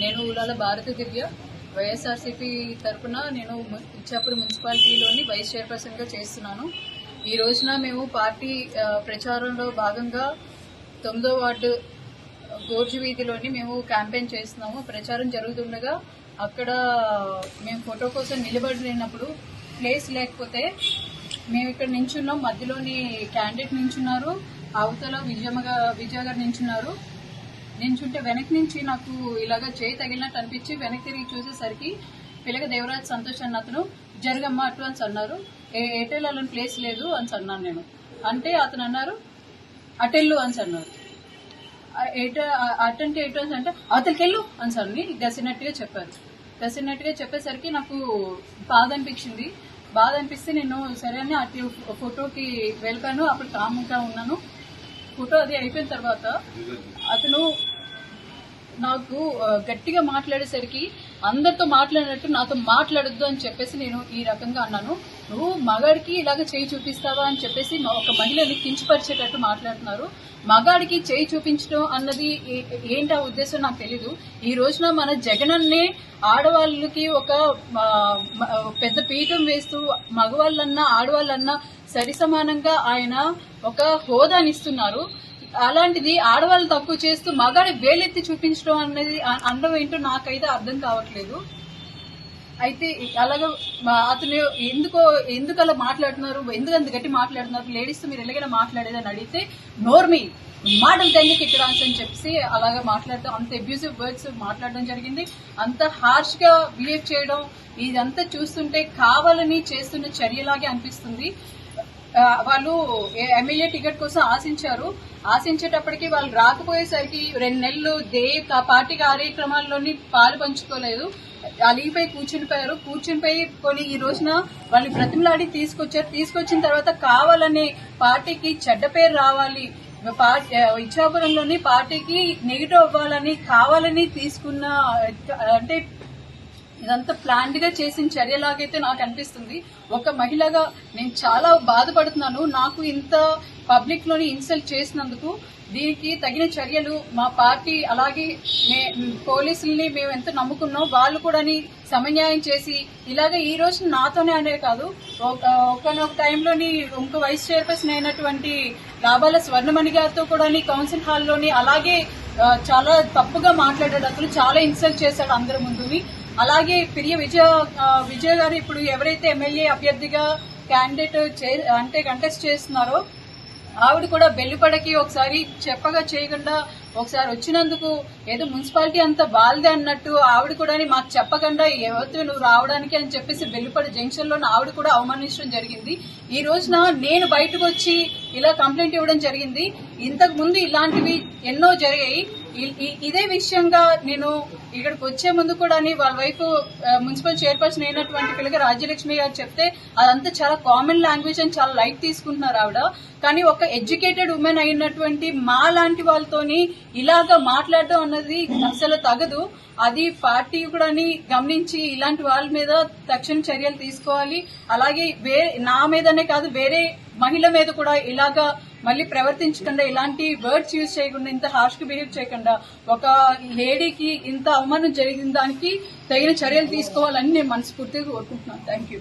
నేను ఉలాల భారత దివ్య వైఎస్ఆర్సీపీ తరపున నేను ఇచ్చాపూర్ ఇచ్చాపురం మున్సిపాలిటీలోని వైస్ చైర్పర్సన్గా చేస్తున్నాను. ఈ రోజున మేము పార్టీ ప్రచారంలో భాగంగా తొమ్మిదో వార్డు గోర్జు వీధిలోని మేము క్యాంపెయిన్ చేస్తున్నాము. ప్రచారం జరుగుతుండగా అక్కడ మేము ఫోటో కోసం నిలబడినప్పుడు ప్లేస్ లేకపోతే మేము ఇక్కడ నించున్నాం మధ్యలోని క్యాండిడేట్ నించున్నారు అవతల విజయమ్మ విజయ గారు నించున్నారు. నించుంటే వెనక్కి నుంచి నాకు ఇలాగ చేయి తగిలినట్టు అనిపించి వెనక్కి తిరిగి చూసేసరికి పిల్లగ దేవరాజ్ సంతోష్ అన్న అతను జరగమ్మా అటు అని అన్నారు. ఏ- అలాంటి ప్లేస్ లేదు అని అన్నాను నేను. అంటే అతను అన్నారు అటెల్లు అని అన్నారు. ఆ- ఎట అటంటే ఎటు అని అంటే అవతలికి వెళ్ళు అని సన్ని గసినట్టుగా చెప్పారు. గసినట్టుగా చెప్పేసరికి నాకు బాధ అనిపించింది. బాధ అనిపిస్తే నేను సరే అని అటు ఫోటోకి వెళ్ళాను అప్పుడు కాముగా ఉన్నాను. ఫోటో అది అయిపోయిన తర్వాత అతను నాకు గట్టిగా మాట్లాడేసరికి అందరితో మాట్లాడినట్టు నాతో మాట్లాడొద్దు అని చెప్పేసి నేను ఈ రకంగా అన్నాను. నువ్వు మగాడికి ఇలాగ చేయి చూపిస్తావా? అని చెప్పేసి ఒక మహిళని కించపరిచేటట్టు మాట్లాడుతున్నారు. మగాడికి చేయి చూపించడం అన్నది ఏ- ఏంటి ఆ ఉద్దేశం? నాకు తెలీదు. ఈ రోజున మన జగనన్నే ఆడవాళ్ళకి ఒక పెద్ద పీఠం వేస్తూ మగవాళ్ళన్నా ఆడవాళ్ళన్నా సరి సమానంగా ఆయన ఒక హోదానిస్తున్నారు అలాంటిది ఆడవాళ్ళు తక్కువ చేస్తూ మగాడి వేలెత్తి చూపించడం అనేది అనడం ఏంటో నాకైతే అర్థం కావట్లేదు. అయితే అలాగ అతను ఎందుకో ఎందుకు అలా మాట్లాడుతున్నారు? ఎందుకు అంత గట్టి మాట్లాడుతున్నారు? లేడీస్ మీరు ఎలాగైనా మాట్లాడేది అని అడిగితే నోర్మి మాటలు తెంగికి ఇక్కడ అని చెప్పేసి అలాగా మాట్లాడటం అంత అబ్యూసివ్ వర్డ్స్ మాట్లాడడం జరిగింది. అంత హార్ష్గా బిహేవ్ చేయడం ఇదంతా చూస్తుంటే కావాలని చేస్తున్న చర్యలాగే అనిపిస్తుంది. వాళ్ళు ఎమ్మెల్యే టికెట్ కోసం ఆశించారు. ఆశించేటప్పటికి వాళ్ళు రాకపోయేసరికి రెండు నెలలు దే పార్టీ కార్యక్రమాల్లోని పాలు పంచుకోలేదు. అలిగిపోయి కూర్చునిపోయారు. కూర్చునిపోయి కొన్ని ఈ రోజున వాళ్ళు బ్రతిమలాడి తీసుకొచ్చారు. తీసుకొచ్చిన తర్వాత కావాలని పార్టీకి చెడ్డ పేరు రావాలి. ఇచ్చాపురంలోని పార్టీకి నెగిటివ్ అవ్వాలని కావాలని తీసుకున్న అంటే ఇదంతా ప్లాన్డ్గా చేసిన చర్యలాగైతే నాకు అనిపిస్తుంది. ఒక మహిళగా నేను చాలా బాధపడుతున్నాను. నాకు ఇంత పబ్లిక్లోని ఇన్సల్ట్ చేసినందుకు దీనికి తగిన చర్యలు మా పార్టీ అలాగే మే- పోలీసుల్ని మేము ఎంత నమ్ముకున్నాం వాళ్ళు కూడా సమన్యాయం చేసి ఇలాగే ఈ రోజు నాతోనే అనే కాదు. ఒక- ఒకనొక టైంలోని ఇంకో వైస్ చైర్పర్సన్ అయినటువంటి లాభాల స్వర్ణమణి గారితో కూడా కౌన్సిల్ హాల్లోని అలాగే చాలా తప్పుగా మాట్లాడాడు అతను చాలా ఇన్సల్ట్ చేశాడు అందరి ముందుని. అలాగే ప్రియ విజయ విజయ గారు ఇప్పుడు ఎవరైతే ఎమ్మెల్యే అభ్యర్థిగా క్యాండిడేట్ అంటే కంటెస్ట్ చేస్తున్నారో ఆవిడ కూడా బెల్లిపడకి ఒకసారి చెప్పగా చేయకుండా ఒకసారి వచ్చినందుకు ఏదో మున్సిపాలిటీ అంతా బాల్దే అన్నట్టు ఆవిడ కూడా మాకు చెప్పకుండా ఎవరితో నువ్వు రావడానికి అని చెప్పేసి బెల్లిపడ జంక్షన్లో ఆవిడ కూడా అవమానించడం జరిగింది. ఈ రోజున నేను బయటకు వచ్చి ఇలా కంప్లైంట్ ఇవ్వడం జరిగింది. ఇంతకు ముందు ఇలాంటివి ఎన్నో జరిగాయి. ఇదే విషయంగా నేను ఇక్కడికి వచ్చే ముందు కూడా వాళ్ళ వైఫ్ మున్సిపల్ చైర్పర్సన్ అయినటువంటి పిల్లగా రాజ్యలక్ష్మి గారు చెప్తే అదంతా చాలా కామన్ లాంగ్వేజ్ అని చాలా లైట్ తీసుకుంటున్నారు ఆవిడ. కానీ ఒక ఎడ్యుకేటెడ్ ఉమెన్ అయినటువంటి మా లాంటి వాళ్ళతోని ఇలాగా మాట్లాడడం అన్నది అసలు తగదు. అది పార్టీ కూడా గమనించి ఇలాంటి వాళ్ళ మీద తక్షణ చర్యలు తీసుకోవాలి. అలాగే వే నా మీదనే కాదు వేరే మహిళ మీద కూడా ఇలాగా మళ్ళీ ప్రవర్తించకుండా ఇలాంటి వర్డ్స్ యూజ్ చేయకుండా ఇంత హార్ష్ బిహేవ్ చేయకుండా ఒక లేడీకి ఇంత అవమానం జరిగిన దానికి తగిన చర్యలు తీసుకోవాలని నేను మనస్ఫూర్తిగా కోరుకుంటున్నాను. Thank you